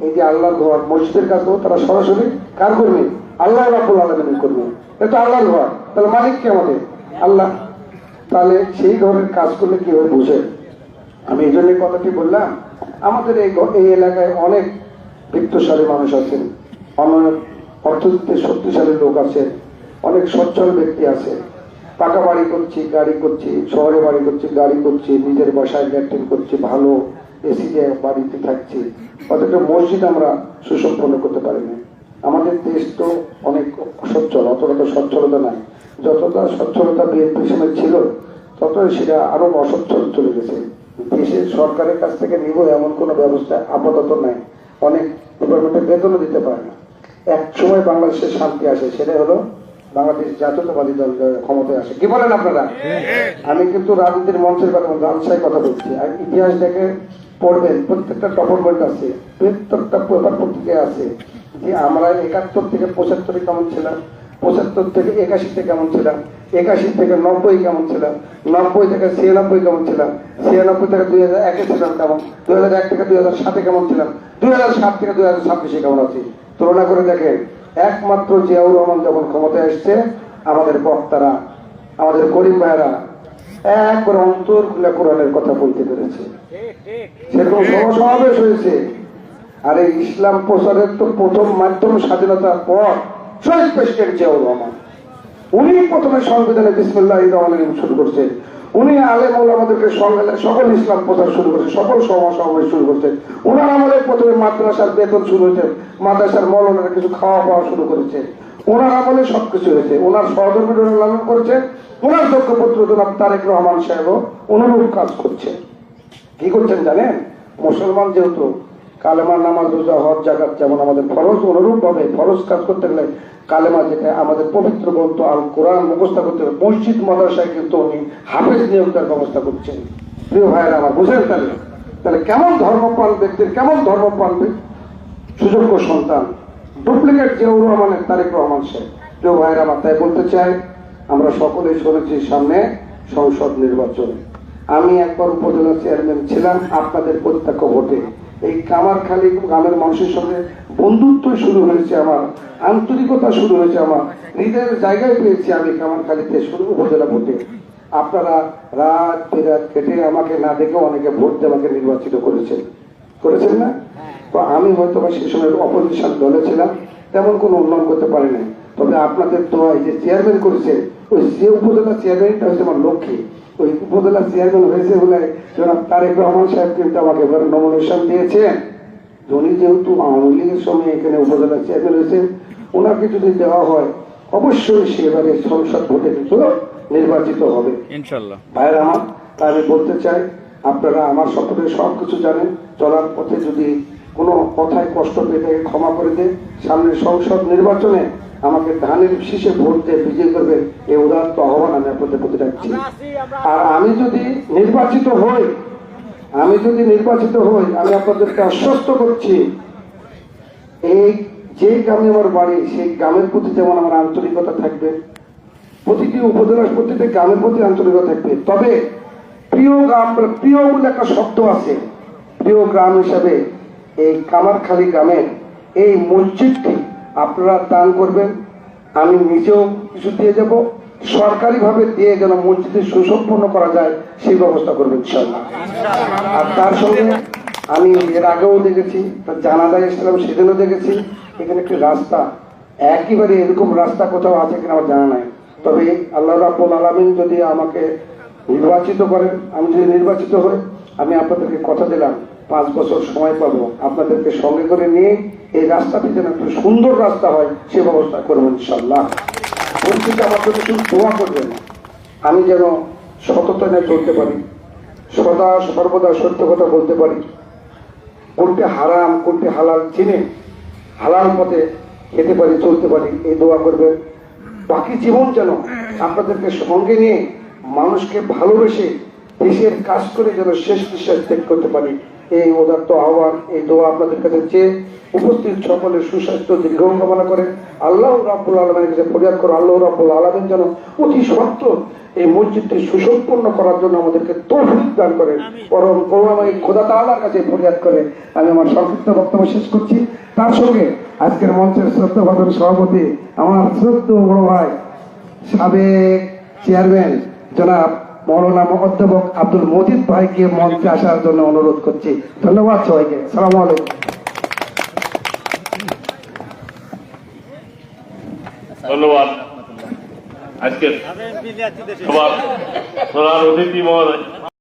এই যে আল্লাহর ঘর, মসজিদের করব, তারা সরাসরি কার করবে আল্লাহ রাবুল করবে এটা আল্লাহর ঘর। তাহলে মালিক কে আমাদের? আল্লাহ। তাহলে সেই ঘরের কাজ করলে কীভাবে বুঝে? আমি এই জন্য কথাটি বললাম, আমাদের এই এই এলাকায় অনেক বৃত্তশালী মানুষ আছেন অনেক অর্থনীতিতে শক্তিশালী লোক আছে অনেক সচ্ছল ব্যক্তি আছে। পাকা বাড়ি করছি, গাড়ি করছি, শহরে বাড়ি করছি, গাড়ি করছি, নিজের বাসায় ল্যাট্রিন করছি, ভালো এসি বাড়িতে থাকছি। অথচ মসজিদ আমরা সুসম্পন্ন করতে পারিনি। আমাদের দেশ তো অনেক সচ্ছল অতটা তো সচ্ছলতা নাই। যতটা সচ্ছলতা বিএনপির সময় ছিল ততই সেটা আরও অসচ্ছল চলে গেছে। দেশের সরকারের কাছ থেকে নিব এমন কোনো ব্যবস্থা আপাতত নাই। অনেক ডিপার্টমেন্টে বেতনও দিতে পারে না। এক সময় বাংলাদেশের শান্তি আসে সেটা হলো বাংলাদেশ জাতীয়তাবাদী দল ক্ষমতায় আসে। কি বলেন আপনারা? আমি কিন্তু রাজনীতির মঞ্চের কথা বলছি কথা বলছি। আর ইতিহাস দেখে পড়বেন, প্রত্যেকটা ডকুমেন্ট আছে প্রত্যেকটা পেপার পত্রিকায় আছে, যে আমরা একাত্তর থেকে পঁচাত্তরে কেমন ছিলাম, পঁচাত্তর থেকে একাশিতে কেমন ছিলাম, একাশি থেকে নব্বই কেমন ছিলাম, নব্বই থেকে ছিয়ানব্বই কেমন ছিলাম, ছিয়ানব্বই থেকে দুই হাজার একে ছিলাম কেমন, দুই হাজার এক থেকে দুই হাজার সাতে কেমন ছিলাম, দুই হাজার সাত থেকে দুই হাজার ছাব্বিশে কেমন আছি? তুলনা করে দেখেন, একমাত্র জিয়াউর রহমান যখন ক্ষমতায় এসছে, আমাদের বক্তারা, আমাদের করিম ভাইয়েরা একবার অন্তর খুলে কোরআনের কথা বলতে পেরেছে। সেরকম সমাবেশ হয়েছে। আর এই ইসলাম প্রচারের তো প্রথম মাধ্যম স্বাধীনতার পর শহীদ প্রেসিডেন্ট জিয়াউর রহমান। উনি প্রথমে সংবিধানে বিসমুল্লাহ রহমান শুরু করছেন। উনি আলেম আমাদেরকে সকল ইসলাম প্রচার শুরু করছে সকল সভা সমাবেশ শুরু করছেন। ওনার আমাদের প্রথমে মাদ্রাসার বেতন শুরু হয়েছে মাদ্রাসার মৌলানারা কিছু খাওয়া পাওয়া শুরু করেছে ওনার আমলে সবকিছু হয়েছে। ওনার সহধর্মীরা লালন করেছে। ওনার দক্ষ পুত্র জনাব তারেক রহমান সাহেবও অনুরূপ কাজ করছে। কি করছেন জানেন? মুসলমান যেহেতু, কালেমা নামাজ, রোজা, হজ জাগাত যেমন আমাদের ফরজ অনুরূপ ভাবে ফরজ কাজ করতে গেলে কালেমা যেটা আমাদের পবিত্র গ্রন্থ আল কোরআন মুখস্থ করতে হবে মসজিদ, মাদ্রাসায় কিন্তু উনি হাফেজ নিয়োগের ব্যবস্থা করছেন। প্রিয় ভাইয়েরা, আমার বুঝেন তাহলে? তাহলে কেমন ধর্মপ্রাণ ব্যক্তির, কেমন ধর্মপ্রাণ সুযোগ্য সন্তান? ডুপ্লিকেট জিয়াউর রহমানের তারেক রহমান সাহেব। কেউ ভাইয়েরা, আমার তাই বলতে চাই, আমরা সকলেই সরেছি সামনে সংসদ নির্বাচন। আমি একবার উপজেলা চেয়ারম্যান ছিলাম, আপনাদের প্রত্যক্ষ ভোটে। এই কামারখালী গ্রামের মানুষের সঙ্গে বন্ধুত্ব শুরু হয়েছে আমার, আন্তরিকতা শুরু হয়েছে আমার, হৃদয়ের জায়গায় পেয়েছি আমি কামারখালীতে শুরু উপজেলা ভোটে। আপনারা রাত বিরাত কেটে আমাকে না দেখে অনেকে ভোট দিয়ে আমাকে নির্বাচিত করেছেন। করেছেন না? তো আমি হয়তো বা সেই সময় অপোজিশন দলে ছিলাম তেমন কোনো উন্নয়ন করতে পারি নাই। তবে আপনাদের দোয়ায় যে চেয়ারম্যান করেছে ওই যে উপজেলা চেয়ারম্যানটা হচ্ছে আমার লক্ষ্মী। ওই উপজেলা চেয়ারম্যান হয়েছে বলে জনাব তারেক রহমান সাহেব কিন্তু আমাকে এবার নমিনেশন দিয়েছেন। উনি যেহেতু আওয়ামী লীগের সময় এখানে উপজেলা চেয়ারম্যান হয়েছে ওনাকে যদি দেওয়া হয় অবশ্যই সে এবারে সংসদ ভোটে কিন্তু নির্বাচিত হবে। ইনশাল্লাহ ভাইয়ের আমার তাই আমি বলতে চাই আপনারা আমার সম্পর্কে সব কিছু জানেন চলার পথে যদি কোনো কথায় কষ্ট পেয়ে ক্ষমা করে দেন সামনের সংসদ নির্বাচনে আমাকে ধানের শীষে ভোট দিয়ে বিজয় করবেন এই উদাত্ত আহ্বান আমি আপনাদের প্রতি রাখছি। আর আমি যদি নির্বাচিত হই আমি যদি নির্বাচিত হই আমি আপনাদেরকে আশ্বস্ত করছি এই যে গ্রামে আমার বাড়ি সেই গ্রামের প্রতি যেমন আমার আন্তরিকতা থাকবে প্রতিটি উপজেলার প্রতিটি গ্রামের প্রতি আন্তরিকতা থাকবে। তবে প্রিয় গ্রাম প্রিয় বলে একটা শব্দ আছে প্রিয় গ্রাম হিসাবে এই কামারখালী গ্রামের এই মসজিদটি আপনারা দান করবেন। আমি নিজেও কিছু দিয়ে যাব। সরকারিভাবে দিয়ে যেন মসজিদে সুসম্পন্ন করা যায়, সেই ব্যবস্থা করবেন আর তার সঙ্গে আমি এর আগেও দেখেছি জানাজায় এসেছিলাম, সেদিনও দেখেছি। এখানে একটি রাস্তা, একেবারে এরকম রাস্তা কোথাও আছে কিনা আমার জানা নাই। তবে আল্লাহ রাবুল আলমিন যদি আমাকে নির্বাচিত করেন, আমি যদি নির্বাচিত হই, আমি আপনাদেরকে কথা দিলাম। পাঁচ বছর সময় পাবো, আপনাদেরকে সঙ্গে করে নিয়ে এই রাস্তাটি যেন একটু সুন্দর রাস্তা হয়, সে ব্যবস্থা করব ইনশাল্লাহ পরিস্থিতি আমার জন্য শুধু দোয়া করবেন, আমি যেন সততা নিয়ে চলতে পারি, সদা সর্বদা সত্য কথা বলতে পারি। কোনটি হারাম, কোনটি হালাল চিনে হালাল পথে খেতে পারি, চলতে পারি, এই দোয়া করবেন। বাকি জীবন যেন আপনাদেরকে সঙ্গে নিয়ে মানুষকে ভালোবেসে দেশের কাজ করে যেন শেষ নিঃশ্বাস ত্যাগ করতে পারি। এই উদার্ত আহ্বান এই দোয়া আপনাদের কাছে চেয়ে উপস্থিত সকলের সুস্বাস্থ্য দীর্ঘ কামনা করে আল্লাহ রাব্বুল আলমের কাছে ফরিয়াদ করে আল্লাহ রাব্বুল আলমেন যেন অতি সত্য এই মসজিদটি সুসম্পন্ন করার জন্য আমাদেরকে তৌফিক দান করেন পরম করুণাময়ী খোদা তাআলার কাছে ফরিয়াদ করে। আমি আমার সংক্ষিপ্ত বক্তব্য শেষ করছি। তার সঙ্গে আজকের মঞ্চের শ্রদ্ধা ভাজন সভাপতি আমার শ্রদ্ধ বড় ভাই সাবেক চেয়ারম্যান জনাব মৌলানা অধ্যাপক আব্দুল মজিদ ভাইকে মঞ্চে আসার জন্য অনুরোধ করছি। ধন্যবাদ সবাইকে। সালাম আলাইকুম। ধন্যবাদ। আজকে সবার প্রধান অতিথি মহোদয়।